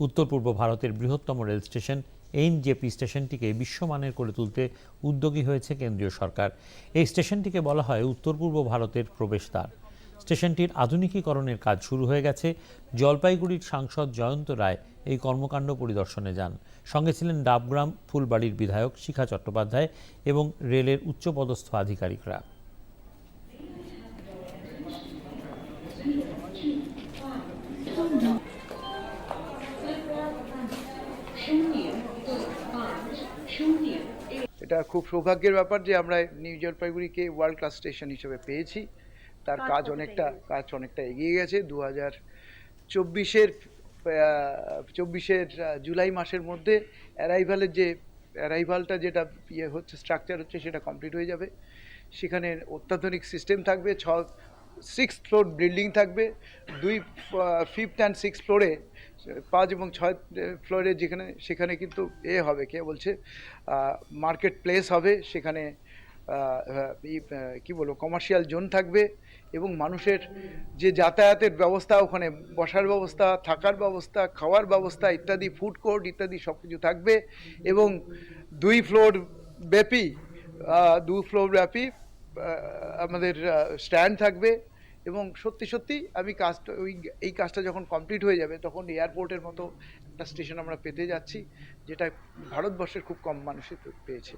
উত্তর পূর্ব ভারতের বৃহত্তম রেল স্টেশন এনজেপি স্টেশনটিকে বিশ্বমানের করে তুলতে উদ্যোগী হয়েছে কেন্দ্রীয় সরকার। এই স্টেশনটিকে বলা হয় উত্তর পূর্ব ভারতের প্রবেশদ্বার। স্টেশনটির আধুনিকীকরণের কাজ শুরু হয়ে গেছে। জলপাইগুড়ির সাংসদ জয়ন্ত রায় এই কর্মকাণ্ড পরিদর্শনে যান। সঙ্গে ছিলেন ডাবগ্রাম ফুলবাড়ির বিধায়ক শিখা চট্টোপাধ্যায় এবং রেলের উচ্চপদস্থ আধিকারিকরা। এটা খুব সৌভাগ্যের ব্যাপার যে আমরা নিউ জলপাইগুড়িকে ওয়ার্ল্ড ক্লাস স্টেশন হিসেবে পেয়েছি। তার কাজ অনেকটা কাজ অনেকটা এগিয়ে গেছে। দু হাজার চব্বিশের চব্বিশের জুলাই মাসের মধ্যে অ্যারাইভালের যে অ্যারাইভালটা যেটা ইয়ে হচ্ছে স্ট্রাকচার হচ্ছে সেটা কমপ্লিট হয়ে যাবে। সেখানে অত্যাধুনিক সিস্টেম থাকবে ছ সিক্স ফ্লোর বিল্ডিং থাকবে। দুই ফিফথ অ্যান্ড সিক্স ফ্লোরে পাঁচ এবং ছয় ফ্লোরে যেখানে, সেখানে কিন্তু এ হবে, কে বলছে মার্কেট প্লেস হবে, সেখানে কি বলব কমার্শিয়াল জোন থাকবে, এবং মানুষের যে যাতায়াতের ব্যবস্থা, ওখানে বসার ব্যবস্থা, থাকার ব্যবস্থা, খাওয়ার ব্যবস্থা, ইত্যাদি ফুড কোর্ট ইত্যাদি সব কিছু থাকবে, এবং দুই ফ্লোর ব্যাপী দু ফ্লোর ব্যাপী আমাদের স্ট্যান্ড থাকবে এবং সত্যি সত্যি আমি কাজটা ওই, এই কাজটা যখন কমপ্লিট হয়ে যাবে, তখন এয়ারপোর্টের মতো একটা স্টেশন আমরা পেতে যাচ্ছি, যেটা ভারতবর্ষের খুব কম মানুষই পেয়েছে।